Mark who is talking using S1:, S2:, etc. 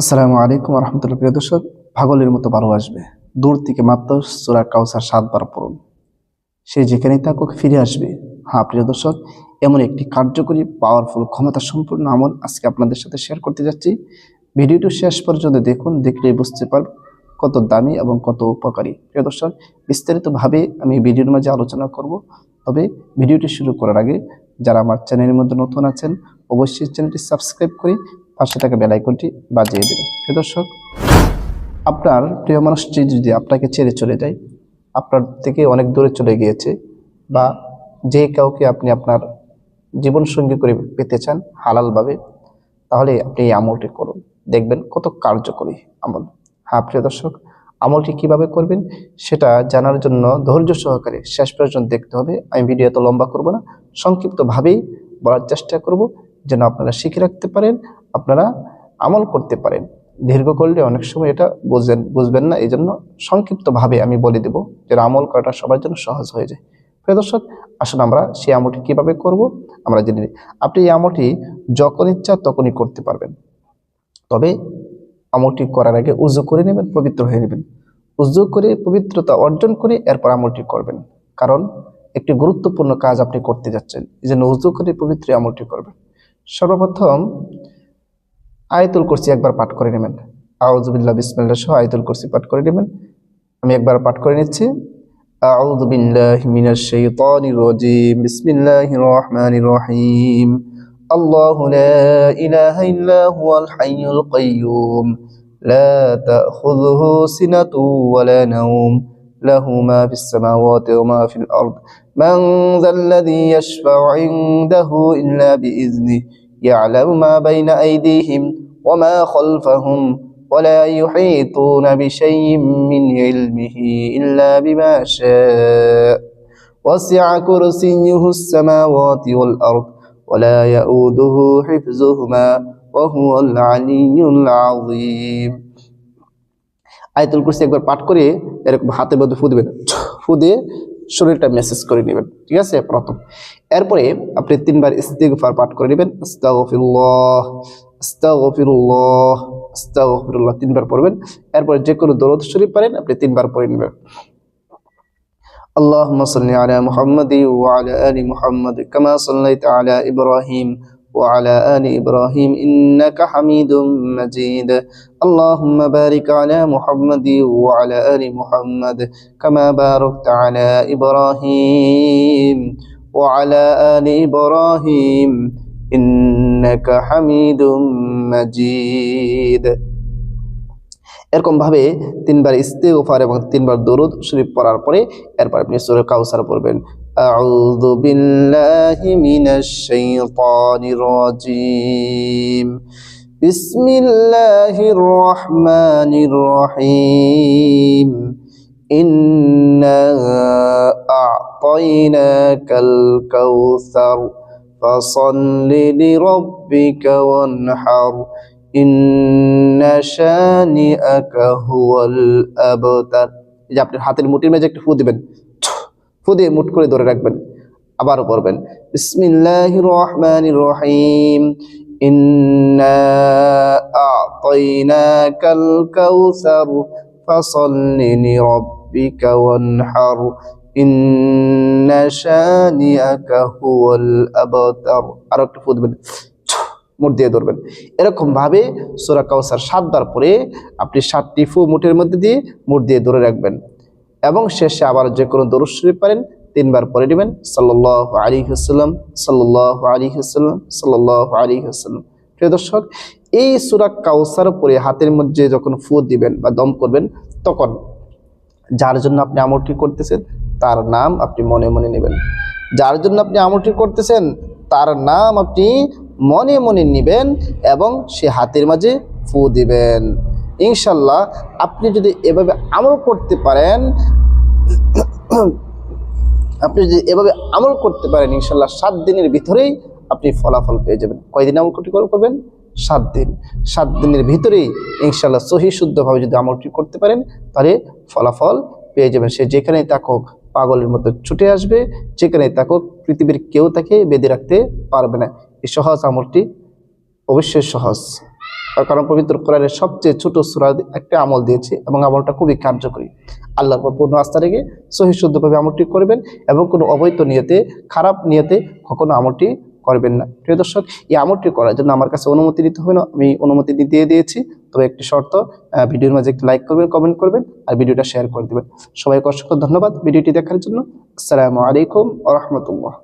S1: আসসালামু আলাইকুম রহমতুল্লাহ প্রিয় দর্শক। পাগলের মতো ভালোবাসবে দূর থেকে মাত্র সুরা কাউসার সাতবার পড়ুন। সে যেখানেই থাকুক, ফিরে আসবে। হ্যাঁ প্রিয় দর্শক, এমন একটি কার্যকরী পাওয়ারফুল ক্ষমতা সম্পূর্ণ আমল আজকে আপনাদের সাথে শেয়ার করতে যাচ্ছি। ভিডিওটি শেষ পর্যন্ত দেখুন, দেখলেই বুঝতে পারবেন কত দামি এবং কত উপকারী। প্রিয় দর্শক, বিস্তারিতভাবে আমি ভিডিওর মাঝে আলোচনা করব। তবে ভিডিওটি শুরু করার আগে, যারা আমার চ্যানেলের মধ্যে নতুন আছেন, অবশ্যই চ্যানেলটি সাবস্ক্রাইব করে পাশে থাকা বেলাইকনটি বাজিয়ে দেবেন। প্রিয় দর্শক, আপনার প্রিয় মানুষটি যদি আপনাকে ছেড়ে চলে যায়, আপনার থেকে অনেক দূরে চলে গিয়েছে বা যে কাউকে আপনি আপনার জীবনসঙ্গী করে পেতে চান হালালভাবে, তাহলে আপনি এই আমলটি করুন। দেখবেন কত কার্যকরী আমল। হ্যাঁ প্রিয় দর্শক, আমলটি কীভাবে করবেন সেটা জানার জন্য ধৈর্য সহকারে শেষ পর্যন্ত দেখতে হবে। আমি ভিডিও এত লম্বা করব না, সংক্ষিপ্তভাবেই বলার চেষ্টা করব, যেন আপনারা শিখে রাখতে পারেন আপনারা আমল করতে পারেন। দীর্ঘ করলে অনেক সময় এটা বুঝবেন বুঝবেন না এই জন্য সংক্ষিপ্তভাবে আমি বলে দেব যে আমল করাটা সবার জন্য সহজ হয়ে যায়। প্রিয় দর্শক, আসুন আমরা সেই আমলটি কীভাবে করব, আমরা জেনে নিই। আপনি এই আমলটি যখন ইচ্ছা তখনই করতে পারবেন। তবে আমলটি করার আগে উজু করে নেবেন, পবিত্র হয়ে নেবেন। উজু করে পবিত্রতা অর্জন করে এরপর আমলটি করবেন। কারণ একটি গুরুত্বপূর্ণ কাজ আপনি করতে যাচ্ছেন এই জন্য উজু করে পবিত্র আমলটি করবেন। সর্বপ্রথম আয়াতুল কুরসি একবার পাঠ করে নেবেন আউজুবিল্লাহ বিসমিল্লাহ সহ আয়াতুল কুরসি পাঠ করে নেবেন আমি একবার পাঠ করে নিচ্ছি أعوذ بالله من الشيطان الرجيم بسم الله الرحمن الرحيم الله لا إله إلا هو الحي القيوم لا تأخذه سنة ولا نوم له ما في السماوات وما في الأرض من ذا الذي يشفع عنده إلا بإذنه يعلم ما بين أيديهم وما خلفهم ولا يحيطون بشيء من علمه إلا بما شاء وسع كرسيه السماوات والأرض ولا يؤوده حفظهما وهو العلي العظيم আয়াতুল কুরসি একবার পাঠ করে এরকম হাতের মধ্যে ফু দিবেন ফু দিয়ে শরীরটা মেসেজ করে নেবেন ঠিক আছে প্রথম এরপরে আপনি তিনবার ইস্তিগফার পাঠ করে নেবেন আস্তাগফিরুল্লাহ আস্তাগফিরুল্লাহ আস্তাগফিরুল্লাহ তিনবার পড়বেন এরপরে যে কোনো দরুদ শরীফ পারেন আপনি তিনবার পড়ে নেবেন اللهم صل على محمد وعلى آل محمد كما صليت على إبراهيم وعلى آل إبراهيم إنك حميد مجيد اللهم بارك على محمد وعلى آل محمد كما باركت على إبراهيم وعلى آل إبراهيم إنك حميد مجيد এরকম ভাবে তিনবার ইস্তেগফার এবং তিনবার দরুদ শরীফ পড়ার পরে এরপর আপনি সূরা কাউসার পড়বেন আউযু বিল্লাহি মিনাশ শাইতানির রাজীম বিসমিল্লাহির রহমানির রহিম ইন্না আ'তাইনাকাল কাউসার ফাসাল্লি লিরাব্বিকা ওয়ানহার ইন্না শানিআকা হুয়াল আবতার এই যে আপনি হাতের মুঠির মেঝে একটু ফু দিবেন। দিয়ে মুঠ করে ধরে রাখবেন। আবারও পড়বেন, বিসমিল্লাহির রহমানির রহিম লিরাব্বিকা ওয়ানহার, ইন্না শানিআকা হুয়াল আবতার। আর একটু মুঠ দিয়ে ধরবেন। এরকম ভাবে সোরা কাউসার সাতবার পরে আপনি সাতটি ফু মুঠের মধ্যে দিয়ে মুঠ দিয়ে ধরে রাখবেন। এবং শেষে আবার যে কোনো দরুদ শরীফ পারেন তিনবার পরে নেবেন। সাল্লাহ আলী হাসাল্লাম সাল্লাহ আলী হাসাল্লাম সাল্লাহ আলী হাসাল্লাম প্রিয় দর্শক, এই সুরা কাউসার পরে হাতের মধ্যে যখন ফু দিবেন বা দম করবেন, তখন যার জন্য আপনি আমলটি করতেছেন, তার নাম আপনি মনে মনে নেবেন। যার জন্য আপনি আমলটি করতেছেন, তার নাম আপনি মনে মনে নেবেন এবং সে হাতের মাঝে ফু দিবেন। ইনশাল্লাহ আপনি যদি এভাবে আমল করতে পারেন, আপনি যদি এভাবে আমল করতে পারেন, ইনশাল্লাহ সাত দিনের ভিতরেই আপনি ফলাফল পেয়ে যাবেন। কয়দিন আমল করতে করবেন? সাত দিন। সাত দিনের ভিতরেই ইনশাল্লাহ সহি শুদ্ধভাবে যদি আমলটি করতে পারেন, তাহলে ফলাফল পেয়ে যাবেন। সে যেখানেই থাকুক পাগলের মতো ছুটে আসবে, যেখানেই থাকুক পৃথিবীর কেউ তাকে বেঁধে রাখতে পারবে না। এই সহজ আমলটি অবশ্যই সহজ। কারণ পবিত্র কোরআনের সবচেয়ে ছোট সুরা একটা আমল দিয়েছে এবং আমলটা খুবই কার্যকরী। আল্লাহর উপর পূর্ণ আস্থা রেখে সহি শুদ্ধভাবে আমলটি করবেন এবং কোনো অবৈধ নিয়তে, খারাপ নিয়তে কখনো আমলটি করবেন না। প্রিয় দর্শক, এই আমলটি করার জন্য আমার কাছে অনুমতি নিতে হবে না। আমি অনুমতি দিয়ে দিয়েছি। তবে একটি শর্ত ভিডিওর মাঝে একটি লাইক করবেন, কমেন্ট করবেন আর ভিডিওটা শেয়ার করে দেবেন। সবাইকে অসংখ্য ধন্যবাদ ভিডিওটি দেখার জন্য। আসসালামু আলাইকুম রহমতুল্লাহ।